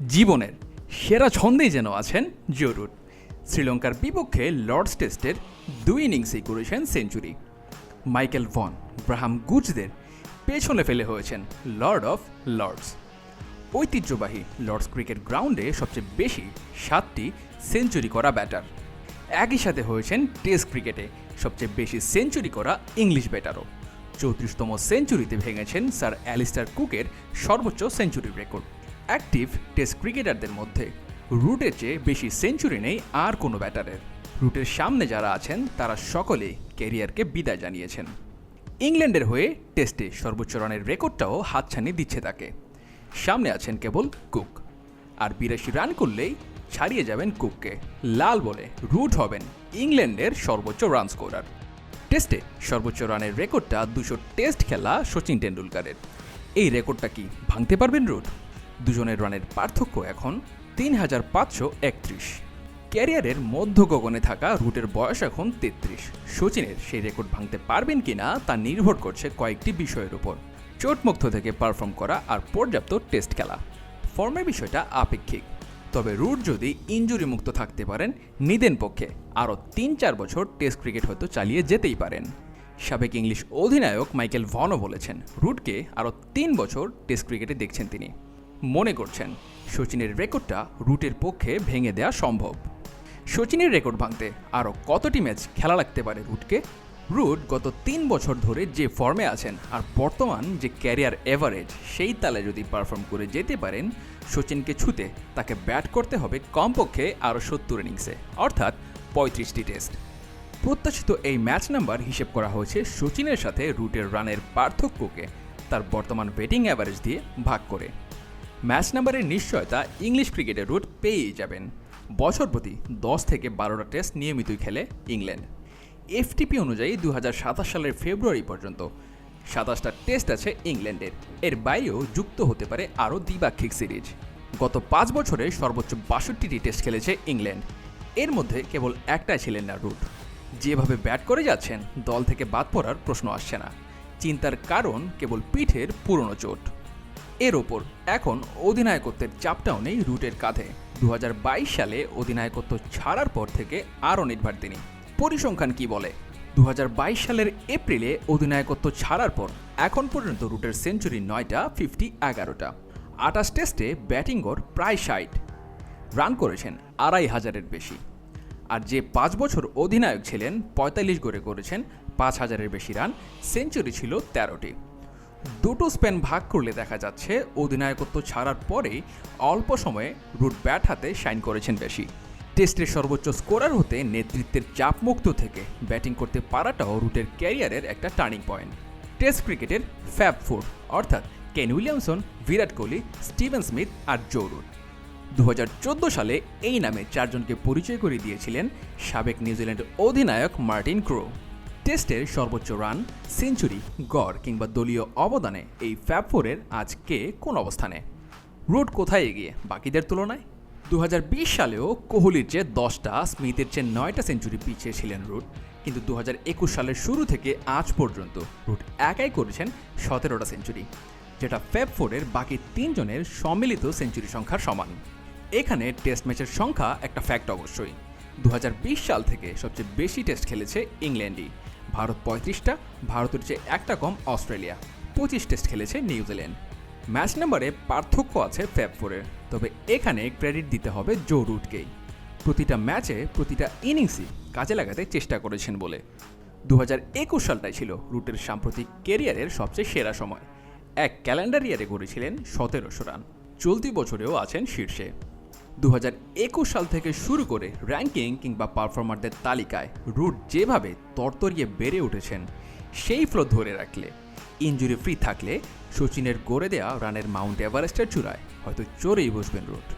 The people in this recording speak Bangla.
জীবনের সেরা ছন্দেই যেন আছেন জরুর। শ্রীলঙ্কার বিপক্ষে লর্ডস টেস্টের দুই ইনিংসেই করেছেন সেঞ্চুরি মাইকেল ভন, ব্রাহাম গুজদের পেছনে ফেলে হয়েছেন লর্ড অফ লর্ডস। ঐতিহ্যবাহী লর্ডস ক্রিকেট গ্রাউন্ডে সবচেয়ে বেশি সাতটি সেঞ্চুরি করা ব্যাটার একই সাথে হয়েছেন টেস্ট ক্রিকেটে সবচেয়ে বেশি সেঞ্চুরি করা ইংলিশ ব্যাটারও চৌত্রিশতম সেঞ্চুরিতে ভেঙেছেন স্যার অ্যালিস্টার কুকের সর্বোচ্চ সেঞ্চুরির রেকর্ড অ্যাক্টিভ টেস্ট ক্রিকেটারদের মধ্যে। রুটের চেয়ে বেশি সেঞ্চুরি নেই আর কোনো ব্যাটারের। রুটের সামনে যারা আছেন, তারা সকলেই ক্যারিয়ারকে বিদায় জানিয়েছেন। ইংল্যান্ডের হয়ে টেস্টে সর্বোচ্চ রানের রেকর্ডটাও হাতছানি দিচ্ছে তাকে। সামনে আছেন কেবল কুক। আর বিরাশি রান করলেই ছাড়িয়ে যাবেন কুককে। লাল বলে রুট হবেন ইংল্যান্ডের সর্বোচ্চ রান স্কোরার। টেস্টে সর্বোচ্চ রানের রেকর্ডটা দুশো টেস্ট খেলা সচিন টেন্ডুলকারের এই রেকর্ডটা কি ভাঙতে পারবেন রুট? দুজনের রানের পার্থক্য এখন তিন হাজার পাঁচশো একত্রিশ। ক্যারিয়ারের মধ্য গগনে থাকা রুটের বয়স এখন তেত্রিশ। সচিনের সেই রেকর্ড ভাঙতে পারবেন কিনা তা নির্ভর করছে কয়েকটি বিষয়ের উপর। চোটমুক্ত থেকে পারফর্ম করা আর পর্যাপ্ত টেস্ট খেলা। ফর্মের বিষয়টা আপেক্ষিক। তবে রুট যদি ইঞ্জুরি মুক্ত থাকতে পারেন, নিদেন পক্ষে আরও তিন চার বছর টেস্ট ক্রিকেট হয়তো চালিয়ে যেতেই পারেন। সাবেক ইংলিশ অধিনায়ক মাইকেল ভনও বলেছেন, রুটকে আরও তিন বছর টেস্ট ক্রিকেটে দেখছেন তিনি। মনে করছেন সচিনের রেকর্ডটা রুটের পক্ষে ভেঙে দেওয়া সম্ভব। সচিনের রেকর্ড ভাঙতে আরও কতটি ম্যাচ খেলা লাগতে পারে রুটকে? রুট গত তিন বছর ধরে যে ফর্মে আছেন আর বর্তমান যে ক্যারিয়ার এভারেজ, সেই তালে যদি পারফর্ম করে যেতে পারেন সচিনকে ছুতে তাকে ব্যাট করতে হবে কমপক্ষে আরও সত্তর ইনিংসে, অর্থাৎ পঁয়ত্রিশটি টেস্ট। প্রত্যাশিত এই ম্যাচ নাম্বার হিসেব করা হয়েছে সচিনের সাথে রুটের রানের পার্থক্যকে, তার বর্তমান ব্যাটিং অ্যাভারেজ দিয়ে ভাগ করে। ম্যাচ নাম্বারের নিশ্চয়তা ইংলিশ ক্রিকেটের রুট পেয়েই যাবেন। বছর প্রতি দশ থেকে বারোটা টেস্ট নিয়মিতই খেলে ইংল্যান্ড। এফটিপি অনুযায়ী দু হাজার সাতাশ সালের ফেব্রুয়ারি পর্যন্ত সাতাশটা টেস্ট আছে ইংল্যান্ডের। এর বাইরেও যুক্ত হতে পারে আরও দ্বিপাক্ষিক সিরিজ। গত পাঁচ বছরে সর্বোচ্চ বাষট্টিটি টেস্ট খেলেছে ইংল্যান্ড। এর মধ্যে কেবল একটাই ছিলেন না রুট। যেভাবে ব্যাট করে যাচ্ছেন, দল থেকে বাদ পড়ার প্রশ্ন আসছে না। চিন্তার কারণ কেবল পিঠের পুরনো চোট। এর ওপর। এখন অধিনায়কত্বের চাপটাও নেই রুটের কাঁধে। দু হাজার বাইশ সালে অধিনায়কত্ব ছাড়ার পর থেকে আরও নির্ভর তিনি। পরিসংখ্যান কি বলে? দু হাজার বাইশ সালের এপ্রিলে অধিনায়কত্ব ছাড়ার পর এখন পর্যন্ত রুটের সেঞ্চুরি নয়টা, ফিফটি, এগারোটা। আটাশ টেস্টে ব্যাটিং গড় প্রায় ষাট। রান করেছেন আড়াই হাজারের বেশি। আর যে পাঁচ বছর অধিনায়ক ছিলেন, পঁয়তাল্লিশ গড়ে করেছেন পাঁচ হাজারের বেশি রান, সেঞ্চুরি ছিল তেরোটি। দুটো স্পেন ভাগ করলে দেখা যাচ্ছে অধিনায়কত্ব ছাড়ার পরেই অল্প সময়ে রুট ব্যাট হাতে সাইন করেছেন বেশি টেস্টের সর্বোচ্চ স্কোরার হতে নেতৃত্বের চাপমুক্ত থেকে ব্যাটিং করতে পারাটাও রুটের ক্যারিয়ারের একটা টার্নিং পয়েন্ট। টেস্ট ক্রিকেটের ফ্যাব ফোর, অর্থাৎ Kane Williamson, Virat Kohli, Steven Smith আর জো রুট। দু হাজার চোদ্দ সালে এই নামে চারজনকে পরিচয় করে দিয়েছিলেন সাবেক নিউজিল্যান্ড অধিনায়ক মার্টিন ক্রো। টেস্টের সর্বোচ্চ রান, সেঞ্চুরি, গড় কিংবা দলীয় অবদানে এই ফ্যাব ফোরের আজ কে কোন অবস্থানে? রুট কোথায় এগিয়ে? বাকিদের তুলনায়? দু হাজার বিশ সালেও কোহলির চেয়ে দশটা, স্মিথের চেয়ে নয়টা সেঞ্চুরি পিছিয়ে ছিলেন রুট। কিন্তু দু হাজার একুশ সালের শুরু থেকে আজ পর্যন্ত রুট একাই করেছেন সতেরোটা সেঞ্চুরি, যেটা ফ্যাব ফোরের বাকি তিনজনের সম্মিলিত সেঞ্চুরি সংখ্যার সমান। এখানে টেস্ট ম্যাচের সংখ্যা একটা ফ্যাক্ট অবশ্যই। দু হাজার বিশ সাল থেকে সবচেয়ে বেশি টেস্ট খেলেছে ইংল্যান্ডই। ভারত পঁয়ত্রিশটা, ভারতের চেয়ে একটা কম অস্ট্রেলিয়া। পঁচিশ টেস্ট খেলেছে নিউজিল্যান্ড ম্যাচ নাম্বারে পার্থক্য আছে ফ্যাব ফোরের তবে এখানে ক্রেডিট দিতে হবে জো রুটকেই। প্রতিটা ম্যাচে প্রতিটা ইনিংসই কাজে লাগাতে চেষ্টা করেছেন বলে। দু হাজার একুশ সালটাই ছিল রুটের সাম্প্রতিক কেরিয়ারের সবচেয়ে সেরা সময়। এক ক্যালেন্ডার ইয়ারে গড়েছিলেন সতেরোশো রান। চলতি বছরেও আছেন শীর্ষে। দু সাল থেকে শুরু করে র্যাঙ্কিং কিংবা পারফর্মারদের তালিকায় রুট যেভাবে তরতরিয়ে বেড়ে উঠেছেন, সেই ফ্লো ধরে রাখলে ইঞ্জুরি ফ্রি থাকলে, সচিনের গড়ে দেয়া রানের মাউন্ট এভারেস্টের চূড়ায় হয়তো চড়েই বসবেন রুট